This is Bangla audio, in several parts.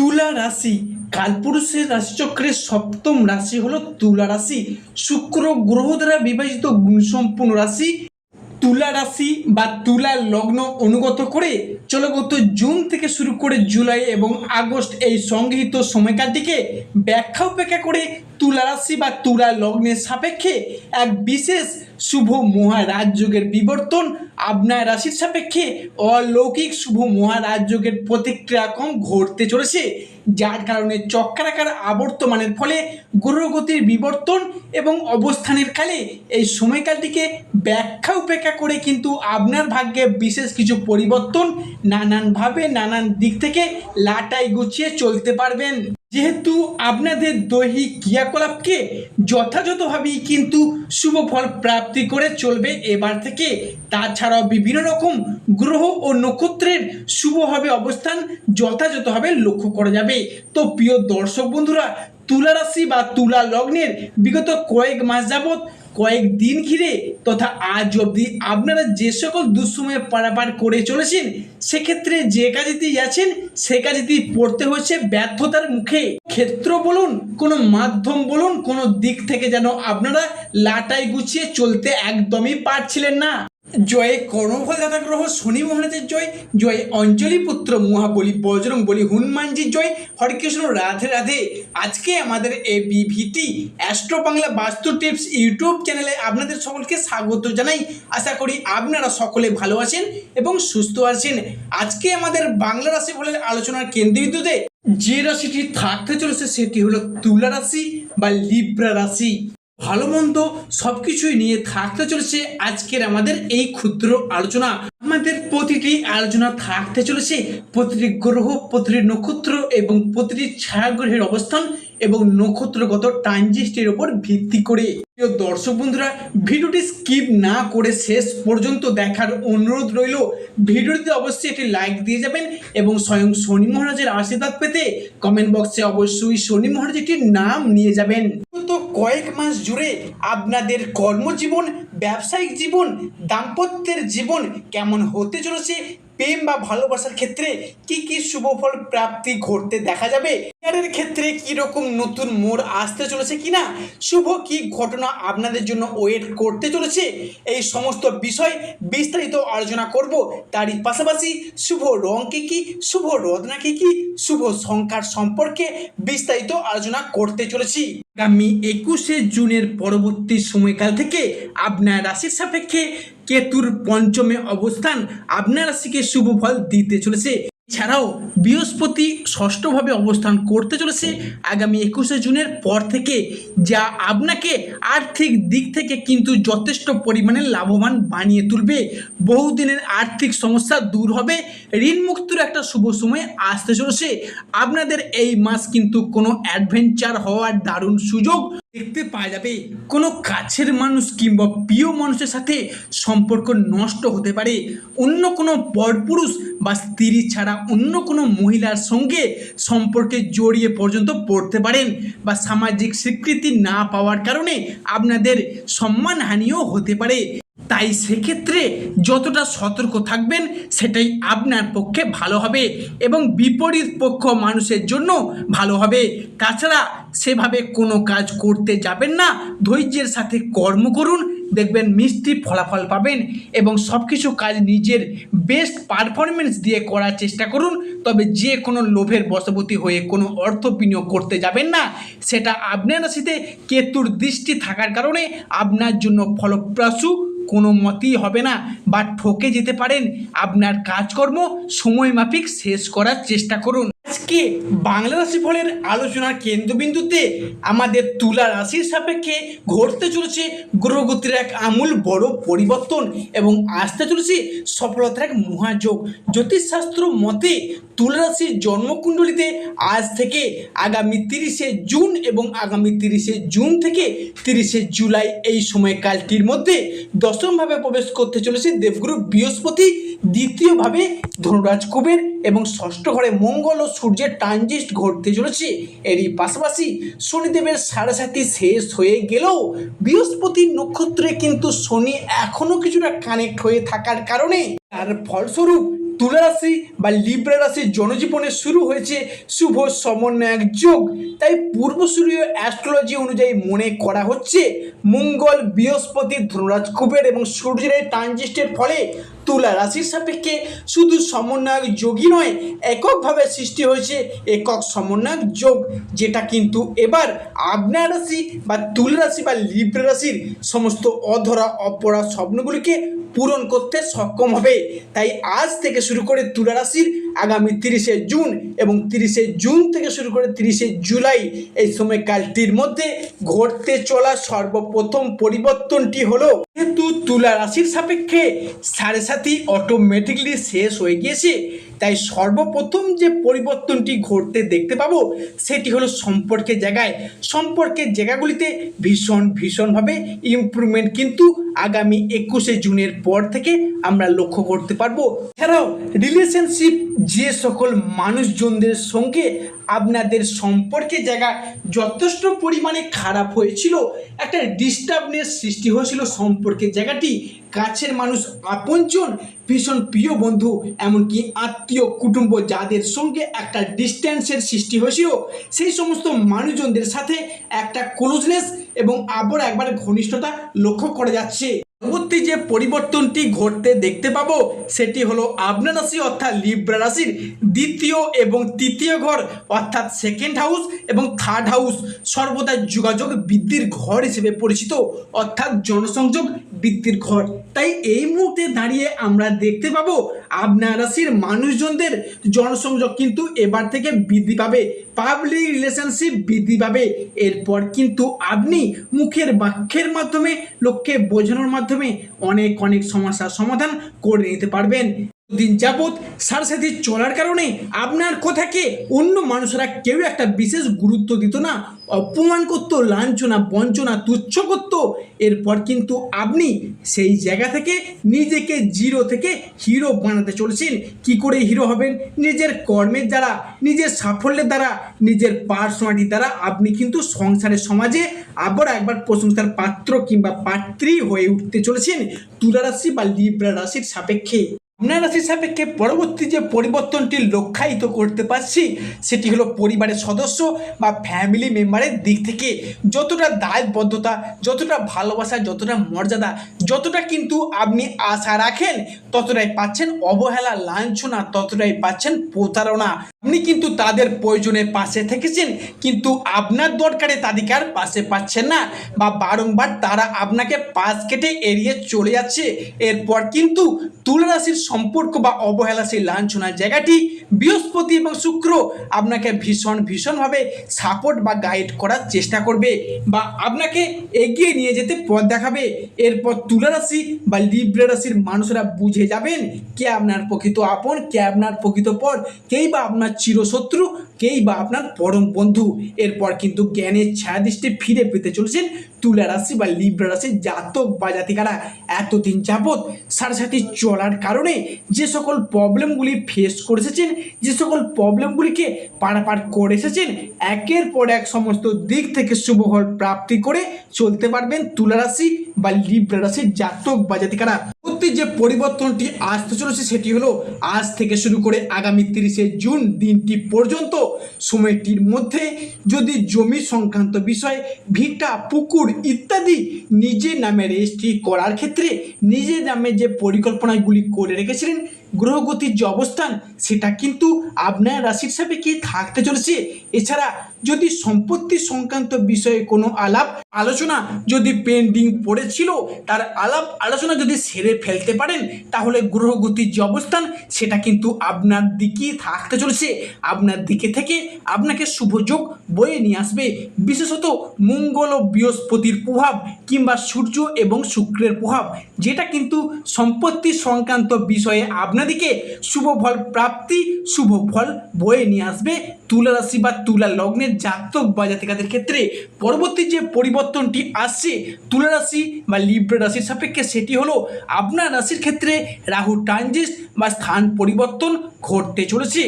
তুলা রাশি। কালপুরুষের রাশিচক্রের সপ্তম রাশি হল তুলা রাশি। শুক্র গ্রহ দ্বারা বিভাজিত গুণসম্পন্ন রাশি। তুলা রাশি বা তুলা লগ্ন অনুগত করে চলগত জুন থেকে শুরু করে জুলাই এবং আগস্ট এই সংগৃহীত সময়কালটিকে ব্যাখ্যা উপেক্ষা করে তুলা রাশি বা তুলা লগ্নের সাপেক্ষে এক বিশেষ শুভ মহারাজযোগের বিবর্তন আপনার রাশির সাপেক্ষে অলৌকিক শুভ মহারাজযোগের প্রতিক্রিয়াক্রম ঘটতে চলেছে, যার কারণে চক্রাকার আবর্তমানের ফলে গ্রহগতির বিবর্তন এবং অবস্থানের কালে এই সময়কালটিকে ব্যাখ্যা উপেক্ষা করে কিন্তু আপনার ভাগ্যে বিশেষ কিছু পরিবর্তন নানানভাবে নানান দিক থেকে লাটাই গুছিয়ে চলতে পারবেন। যেহেতু আপনাদের দৈহিক ক্রিয়াকলাপকে যথাযথভাবেই কিন্তু শুভ ফল প্রাপ্তি করে চলবে এবার থেকে, তাছাড়াও বিভিন্ন রকম গ্রহ ও নক্ষত্রের শুভভাবে অবস্থান যথাযথভাবে লক্ষ্য করা যাবে। তো প্রিয় দর্শক বন্ধুরা তুলা রাশি বা তুলা লগ্নের বিগত কয়েক মাস যাবৎ কয়েক দিন ঘিরে তথা আজ অবধি আপনারা যে সকল দুঃসময়ে পারাপার করে চলেছেন, সেক্ষেত্রে যে কাজেতেই আছেন, সে কাজেতেই পড়তে হয়েছে ব্যর্থতার মুখে। ক্ষেত্র বলুন, কোনো মাধ্যম বলুন, কোনো দিক থেকে যেন আপনারা লাটাই গুছিয়ে চলতে একদমই পারছিলেন না। জয়ে কর্মফল দাতা গ্রহ শনি মহারাজের জয় জয় অঞ্জলি পুত্র মহাবলী বজরং বলি হনুমানজির জয় হরেকৃষ্ণ রাধে রাধে। আজকে আমাদের এই বিভিটি অ্যাস্ট্রো বাংলা বাস্তু টিপস ইউটিউব চ্যানেলে আপনাদের সকলকে স্বাগত জানাই। আশা করি আপনারা সকলে ভালো আছেন এবং সুস্থ আছেন। আজকে আমাদের বাংলা রাশি ফলের আলোচনার কেন্দ্রবিন্দুতে যে রাশিটি থাকতে চলেছে সেটি হলো তুলা রাশি বা লিব্রা রাশি। ভালো মন্দ সব কিছুই নিয়ে থাকতে চলেছে আজকের আমাদের এই ক্ষুদ্র আলোচনা। আমাদের প্রতিটি আলোচনা থাকতে চলেছে, প্রতিটি গ্রহ, প্রতিটি নক্ষত্র এবং প্রতিটি ছায়াগ্রহের অবস্থান এবং নক্ষত্রগত ট্রানজিস্টের ওপর ভিত্তি করে। দর্শক বন্ধুরা, ভিডিওটি স্কিপ না করে শেষ পর্যন্ত দেখার অনুরোধ রইল। ভিডিওটিতে অবশ্যই একটি লাইক দিয়ে যাবেন এবং স্বয়ং শনি মহারাজের আশীর্বাদ পেতে কমেন্ট বক্সে অবশ্যই শনি মহারাজটির নাম নিয়ে যাবেন। কয়েক মাস জুড়ে আপনাদের কর্মজীবন, ব্যবসায়িক জীবন, দাম্পত্যের জীবন কেমন হতে চলেছে, প্রেম বা ভালোবাসার ক্ষেত্রে কি কি শুভ ফল, প্রাপ্তি, ঘটতে দেখা যাবে? ক্যারিয়ারের ক্ষেত্রে কি রকম নতুন মোড় আসতে চলেছে কিনা? শুভ কি ঘটনা আপনাদের জন্য ওয়েট করতে চলেছে? এই সমস্ত বিষয় বিস্তারিত আলোচনা করব। তারই পাশাপাশি শুভ রং কি কি? শুভ রত্না কি কি? শুভ সংখ্যার সম্পর্কে বিস্তারিত আলোচনা করতে চলেছি। আগামী একুশে জুনের পরবর্তী সময়কাল থেকে আপনার রাশির সাপেক্ষে কেতুর পঞ্চমে অবস্থান আপনার রাশিকে শুভ ফল দিতে চলেছে। এছাড়াও বৃহস্পতি ষষ্ঠভাবে অবস্থান করতে চলেছে আগামী একুশে জুনের পর থেকে, যা আপনাকে আর্থিক দিক থেকে কিন্তু যথেষ্ট পরিমাণে লাভবান বানিয়ে তুলবে। বহুদিনের আর্থিক সমস্যা দূর হবে ঋণ মুক্তির একটা শুভ সময় আসতে চলেছে। আপনাদের এই মাস কিন্তু কোনো অ্যাডভেঞ্চার হওয়ার দারুণ সুযোগ দেখতে পাওয়া যাবে কোনো কাছের মানুষ কিংবা প্রিয় মানুষের সাথে সম্পর্ক নষ্ট হতে পারে। অন্য কোনো পরপুরুষ বা স্ত্রী ছাড়া অন্য কোনো মহিলার সঙ্গে সম্পর্কে জড়িয়ে পর্যন্ত পড়তে পারেন বা সামাজিক স্বীকৃতি না পাওয়ার কারণে আপনাদের সম্মানহানিও হতে পারে। তাই সেক্ষেত্রে যতটা সতর্ক থাকবেন, সেটাই আপনার পক্ষে ভালো হবে এবং বিপরীত পক্ষ মানুষের জন্য ভালো হবে। তাছাড়া সেভাবে কোনো কাজ করতে যাবেন না, ধৈর্যের সাথে কর্ম করুন, দেখবেন মিষ্টি ফলাফল পাবেন এবং সব কিছু কাজ নিজের বেস্ট পারফরমেন্স দিয়ে করার চেষ্টা করুন। তবে যে কোনো লোভের বশবর্তী হয়ে কোনো অর্থ বিনিয়োগ করতে যাবেন না, সেটা আপনার রাশিতে কেতুর দৃষ্টি থাকার কারণে আপনার জন্য ফলপ্রসূ কোনো মতেই হবে না বা ঠকে যেতে পারেন। আপনার কাজকর্ম সময় মাফিক শেষ করার চেষ্টা করুন। আজকে বাংলা রাশি ফলের আলোচনার কেন্দ্রবিন্দুতে আমাদের তুলা রাশির সাপেক্ষে ঘটতে চলেছে গ্রহগতির এক আমূল বড় পরিবর্তন এবং আসতে চলেছে সফলতার এক মহাযোগ। জ্যোতিষশাস্ত্র মতে তুলা রাশির জন্মকুণ্ডলিতে আজ থেকে আগামী তিরিশে জুন এবং আগামী তিরিশে জুন থেকে তিরিশে জুলাই এই সময়কালটির মধ্যে দশমভাবে প্রবেশ করতে চলেছে দেবগুরু বৃহস্পতি, দ্বিতীয়ভাবে ধনুরাজ কুবের এবং ষষ্ঠ ঘরে মঙ্গল ও সূর্যের ট্রানজিস্ট ঘটতে চলেছে। এরই পাশাপাশি শনিদেবের সাড়ে সাথী শেষ হয়ে গেলেও বৃহস্পতির নক্ষত্রে কিন্তু শনি এখনও কিছুটা কানেক্ট হয়ে থাকার কারণে, তার ফলস্বরূপ তুলা রাশি বা লিব্রা রাশির জনজীবনে শুরু হয়েছে শুভ সমন্বয়ক যোগ। তাই পূর্বসূরীয় অ্যাস্ট্রোলজি অনুযায়ী মনে করা হচ্ছে মঙ্গল, বৃহস্পতি, ধনুরাজ, কুবের এবং সূর্যের ট্রানজিস্টের ফলে তুলা রাশির সাপেক্ষে শুধু সমন্বয়ক যোগই নয়, এককভাবে সৃষ্টি হয়েছে একক সমন্বয়ক যোগ, যেটা কিন্তু এবার আপনার রাশি বা তুলা রাশি বা লিব্রা রাশির সমস্ত অধরা, অপরা স্বপ্নগুলিকে পূরণ করতে সক্ষম হবে। তাই আজ থেকে শুরু করে তুলা রাশির আগামী তিরিশে জুন এবং তিরিশে জুন থেকে শুরু করে তিরিশে জুলাই এই সময় কালটির মধ্যে ঘটতে চলা সর্বপ্রথম পরিবর্তনটি হলো, যেহেতু তুলা রাশির সাপেক্ষে সাড়ে সাথী অটোমেটিকলি শেষ হয়ে গিয়েছে তাই সর্বপ্রথম যে পরিবর্তনটি ঘটতে দেখতে পাবো, সেটি হলো সম্পর্কের জায়গায়। সম্পর্কের জায়গাগুলিতে ভীষণ ভীষণভাবে ইমপ্রুভমেন্ট কিন্তু আগামী একুশে জুনের পর থেকে আমরা লক্ষ্য করতে পারব। এছাড়াও রিলেশনশিপ যে সকল মানুষজনদের সঙ্গে আপনাদের সম্পর্কের জায়গা যথেষ্ট পরিমাণে খারাপ হয়েছিল, একটা ডিস্টার্বনেস সৃষ্টি হয়েছিল সম্পর্কের জায়গাটি। কাছের মানুষ আপনজন ভীষণ প্রিয় বন্ধু, এমনকি আত্মীয়, কুটুম্ব যাদের সঙ্গে একটা ডিস্ট্যান্সের সৃষ্টি হয়েছিল, সেই সমস্ত মানুষজনদের সাথে একটা ক্লোজনেস এবং আবার একবার ঘনিষ্ঠতা লক্ষ্য করা যাচ্ছে। পরবর্তী যে পরিবর্তনটি ঘটতে দেখতে পাবো, সেটি হলো আপনার রাশি অর্থাৎ লিব্রা রাশির দ্বিতীয় এবং তৃতীয় ঘর অর্থাৎ সেকেন্ড হাউস এবং থার্ড হাউস সর্বদা যোগাযোগ বৃদ্ধির ঘর হিসেবে পরিচিত, অর্থাৎ জনসংযোগ বৃদ্ধির ঘর। তাই এই মুহূর্তে দাঁড়িয়ে আমরা দেখতে পাবো আপনার রাশির মানুষজনদের জনসংযোগ কিন্তু এবার থেকে বৃদ্ধি পাবে পাবলিক রিলেশনশিপ বৃদ্ধি পাবে। এরপর কিন্তু আপনি মুখের বাক্যের মাধ্যমে, লোককে বোঝানোর মাধ্যমে অনেক অনেক সমস্যার সমাধান করে নিতে পারবেন। দিন যাবৎ সারসাথী চলার কারণে আপনার কথাকে অন্য মানুষরা কেউ একটা বিশেষ গুরুত্ব দিত না, অপমান করতো, লাঞ্ছনা, বঞ্চনা, তুচ্ছ করতো। এরপর কিন্তু আপনি সেই জায়গা থেকে নিজেকে জিরো থেকে হিরো বানাতে চলেছেন। কি করে হিরো হবেন? নিজের কর্মের দ্বারা, নিজের সাফল্যের দ্বারা, নিজের পার্সোনালিটি দ্বারা আপনি কিন্তু সংসারের সমাজে আবার একবার প্রশংসার পাত্র কিংবা পাত্রী হয়ে উঠতে চলেছেন তুলা রাশি বা লিব্রা রাশির সাপেক্ষে। আপনার রাশির সাপেক্ষে পরবর্তী যে পরিবর্তনটি লক্ষ্যায়িত করতে পারছি, সেটি হলো পরিবারের সদস্য বা ফ্যামিলি মেম্বারের দিক থেকে যতটা দায়বদ্ধতা, যতটা ভালোবাসা, যতটা মর্যাদা, যতটা কিন্তু আপনি আশা রাখেন, ততটাই পাচ্ছেন অবহেলা, লাঞ্ছনা, ততটাই পাচ্ছেন প্রতারণা। আপনি কিন্তু তাদের প্রয়োজনে পাশে থেকেছেন, কিন্তু আপনার দরকারে তাদেরকে আর পাশে পাচ্ছেন না বা বারংবার তারা আপনাকে পাশ কেটে এড়িয়ে চলে যাচ্ছে। এরপর কিন্তু তুলা রাশির সম্পর্ক বা অবহেলা সেই লাঞ্ছনার জায়গাটি বৃহস্পতি এবং শুক্র আপনাকে ভীষণ ভীষণভাবে সাপোর্ট বা গাইড করার চেষ্টা করবে বা আপনাকে এগিয়ে নিয়ে যেতে পথ দেখাবে। এরপর তুলারাশি বা লিব্রা রাশির মানুষরা বুঝে যাবেন, কে আপনার প্রকৃত আপন, কে আপনার প্রকৃত পর, কেই বা আপনার চিরশত্রু, কেই বা আপনার পরম বন্ধু। এরপর কিন্তু জ্ঞানের ছায়া দৃষ্টি ফিরে পেতে চলেছেন তুলা রাশি বা লিব্রা রাশির জাতক বা জাতিকারা। এতদিন যাবৎ সাথে চলার কারণে যে সকল প্রবলেমগুলি ফেস করে এসেছেন, যে সকল প্রবলেমগুলিকে পারাপার করে এসেছেন, একের পর এক সমস্ত দিক থেকে শুভফল প্রাপ্তি করে চলতে পারবেন তুলা রাশি বা লিব্রা রাশির জাতক বা জাতিকারা। যে পরিবর্তনটি আসতে চলেছে সেটি হলো আজ থেকে শুরু করে আগামী তিরিশে জুন দিনটি পর্যন্ত। সময়টির মধ্যে যদি জমি সংক্রান্ত বিষয়, ভিটা, পুকুর ইত্যাদি নিজের নামে রেজিস্ট্রি করার ক্ষেত্রে নিজের নামে যে পরিকল্পনাগুলি করে রেখেছিলেন গ্রহগতির যে অবস্থান, সেটা কিন্তু আপনার রাশির সাপেক্ষে থাকতে চলেছে। এছাড়া যদি সম্পত্তি সংক্রান্ত বিষয়ে কোনো আলাপ আলোচনা যদি পেন্ডিং পড়েছিল, তার আলাপ আলোচনা যদি সেরে ফেলতে পারেন, তাহলে গ্রহগতির যে অবস্থান, সেটা কিন্তু আপনার দিকেই থাকতে চলেছে। আপনার দিকে থেকে আপনাকে শুভযোগ বয়ে নিয়ে আসবে। বিশেষত মঙ্গল ও বৃহস্পতির প্রভাব কিংবা সূর্য এবং শুক্রের প্রভাব, যেটা কিন্তু সম্পত্তি সংক্রান্ত বিষয়ে আপনাদিকে শুভ ফল প্রাপ্তি, শুভ ফল বয়ে নিয়ে আসবে তুলা রাশি বা তুলা লগ্নের জাতক বা জাতিকাদের ক্ষেত্রে। পরবর্তী যে পরিবর্তনটি আসছে, তুলা রাশি বা লিব্রা রাশির সাপেক্ষে সেটি হলো আপনার রাশির ক্ষেত্রে রাহু ট্রানজিস্ট বা স্থান পরিবর্তন ঘটতে চলেছে।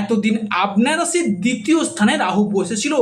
এতদিন আপনার রাশির দ্বিতীয় স্থানে রাহু বসেছিল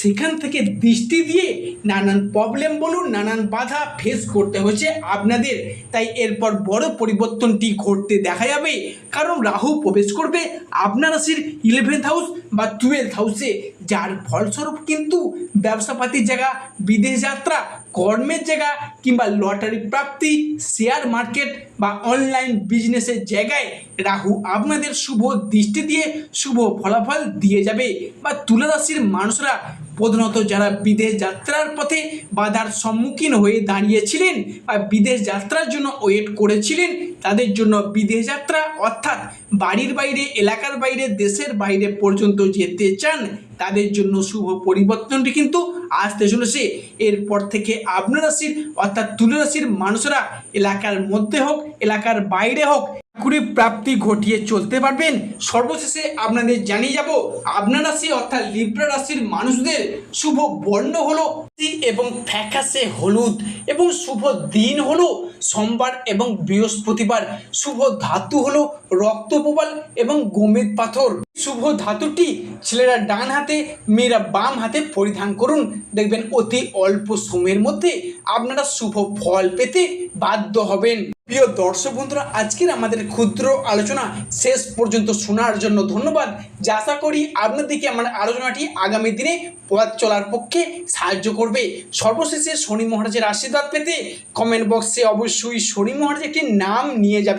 সেখান থেকে দৃষ্টি দিয়ে নানান প্রবলেম বলুন, নানান বাধা ফেস করতে হয়েছে আপনাদের। তাই এরপর বড় পরিবর্তনটি ঘটতে দেখা যাবে। যাবে কারণ রাহু প্রবেশ করবে আপনার রাশির ইলেভেন্থ হাউস বা টুয়েলভ হাউসে যার ফলস্বরূপ কিন্তু ব্যবসাপাতির জায়গা, বিদেশ যাত্রা, কর্মের জায়গা কিংবা লটারি প্রাপ্তি শেয়ার মার্কেট বা অনলাইন বিজনেসের জায়গায় রাহু আপনাদের শুভ দৃষ্টি দিয়ে শুভ ফলাফল দিয়ে যাবে বা তুলা রাশির মানুষরা প্রধানত যারা বিদেশ যাত্রার পথে বাধার সম্মুখীন হয়ে দাঁড়িয়েছিলেন বা বিদেশ যাত্রার জন্য ওয়েট করেছিলেন, তাদের জন্য বিদেশ যাত্রা অর্থাৎ বাড়ির বাইরে, এলাকার বাইরে, দেশের বাইরে পর্যন্ত যেতে চান, তাদের জন্য শুভ পরিবর্তনটি কিন্তু আসতে চলেছে। এরপর থেকে আপনার রাশির অর্থাৎ তুলা রাশির মানুষরা এলাকার মধ্যে হোক, এলাকার বাইরে হোক চাকুরি প্রাপ্তি ঘটিয়ে চলতে পারবেন। সর্বশেষে আপনাদের জানিয়ে যাব, আপনার রাশি অর্থাৎ লিব্রা রাশির মানুষদের শুভ বর্ণ হলো এবং ফ্যাকাসে হলুদ এবং শুভ দিন হলো সোমবার এবং বৃহস্পতিবার। শুভ ধাতু হলো রক্তপ্রবাল এবং গোমেদ পাথর। শুভ ধাতুটি ছেলেরা ডান হাতে, মেয়েরা বাম হাতে পরিধান করুন। দেখবেন অতি অল্প সময়ের মধ্যে আপনারা শুভ ফল পেতে বাধ্য হবেন। প্রিয় দর্শক বন্ধুরা, আজকের আমাদের ক্ষুদ্র আলোচনা শেষ পর্যন্ত শোনার জন্য ধন্যবাদ। যা আশা করি আপনাদেরকে আমার আলোচনাটি আগামী দিনে পথ চলার পক্ষে সাহায্য করবে। সর্বশেষে শনি মহারাজের আশীর্বাদ পেতে কমেন্ট বক্সে অবশ্যই শনি মহারাজ একটি নাম নিয়ে যাবে।